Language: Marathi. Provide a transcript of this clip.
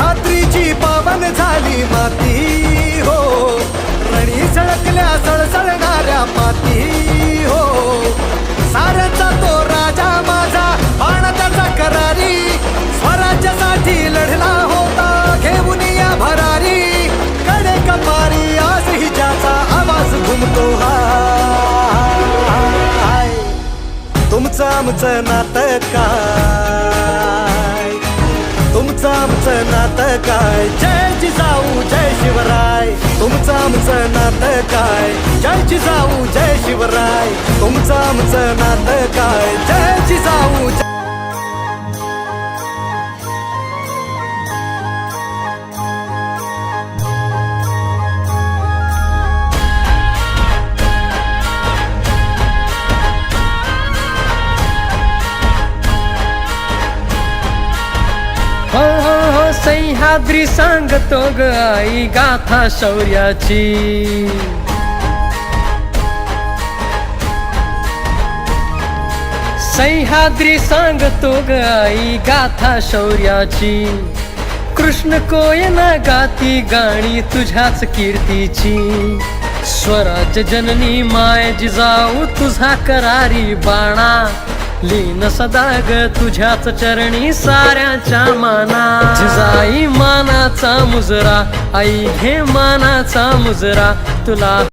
धात्रीची पावन झाली माती हो. रणी सळकल्या सळसळणाऱ्या माती हो. सारचा तो राजा माझा बाण त्याचा करारी. स्वराज्यासाठी लढला होता घेऊन या भरारी. कडे कपारी आज हिच्याचा आवाज घुमतो हाय. तुमचं आमचं नातं का? तुमचं आमचं नातं काय? जय जिजाऊ जय शिवराय. तुमचं आमचं नातं काय? जय जिजाऊ जय शिवराय. तुमचं आमचं नातं काय? जय जिजाऊ. हो हो हो सह्याद्री सांगतो ग आई गाथा शौर्याची. सह्याद्री सांगतो ग आई गाथा शौर्याची. कृष्ण कोयना गाती गाणी तुझ्याच कीर्तीची. स्वराज जननी माय जिजाऊ तुझा करारी बाणा. लीन सदा ग तुझ्याच चरणी साऱ्याच्या माना. जिजाई मानाचा मुजरा आई घे मानाचा मुजरा तुला